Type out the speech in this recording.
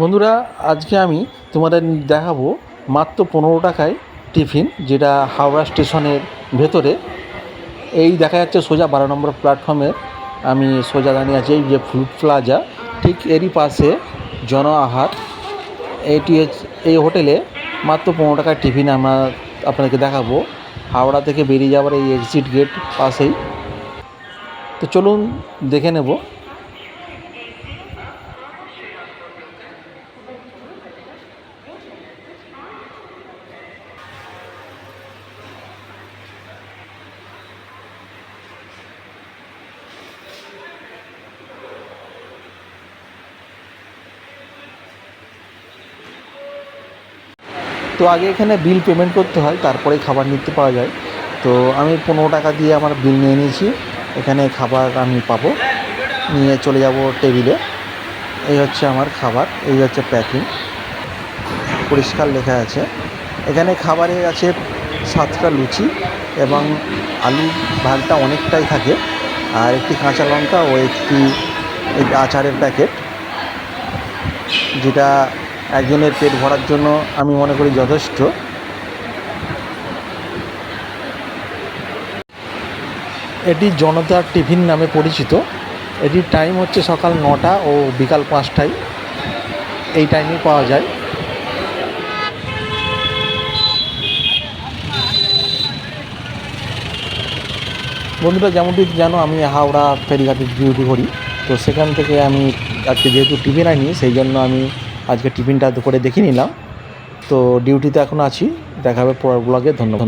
বন্ধুরা, আজকে আমি তোমাদের দেখাবো মাত্র পনেরো টাকায় টিফিন, যেটা হাওড়া স্টেশনের ভেতরে। এই দেখা যাচ্ছে সোজা বারো নম্বর প্ল্যাটফর্মে। আমি সোজা দাঁড়িয়ে আছি, এই যে ফুড প্লাজা, ঠিক এরই পাশে জন আহার এটি এই হোটেলে মাত্র পনেরো টাকার টিফিন আমরা আপনাদেরকে দেখাবো। হাওড়া থেকে বেরিয়ে যাওয়ার এই এক্সিট গেট পাশেই। তো চলুন দেখে নেব। তো আগে এখানে বিল পেমেন্ট করতে হয় তারপরে খাবার নিতে পাওয়া যায়। তো আমি পনেরো টাকা দিয়ে আমার বিল নিয়ে নিয়েছি। এখানে খাবার আমি পাবো। নিয়ে চলে যাব টেবিলে এই হচ্ছে আমার খাবার, এই হচ্ছে প্যাকিং পরিষ্কার লেখা আছে। এখানে খাবারে আছে সাতটা লুচি এবং আলু ভাগটা অনেকটাই থাকে। আর একটি কাঁচা লঙ্কা ও একটি আচারের প্যাকেট যেটা একজনের পেট ভরার জন্য আমি মনে করি যথেষ্ট। এটি জনতার টিফিন নামে পরিচিত। এটির টাইম হচ্ছে সকাল নটা ও বিকাল পাঁচটায়। এই টাইমে পাওয়া যায়। বন্ধুরা, যেমনটি জানো, আমি হাওড়া ফেরিঘাটে ডিউটি করি। তো সেখান থেকে আমি আজকে যেহেতু টিফিন আনি সেই জন্য আমি আজকে টিফিনটা করে দেখে নিলাম। তো ডিউটিতে এখন আছি। দেখা হবে পরের ব্লগে ধন্যবাদ।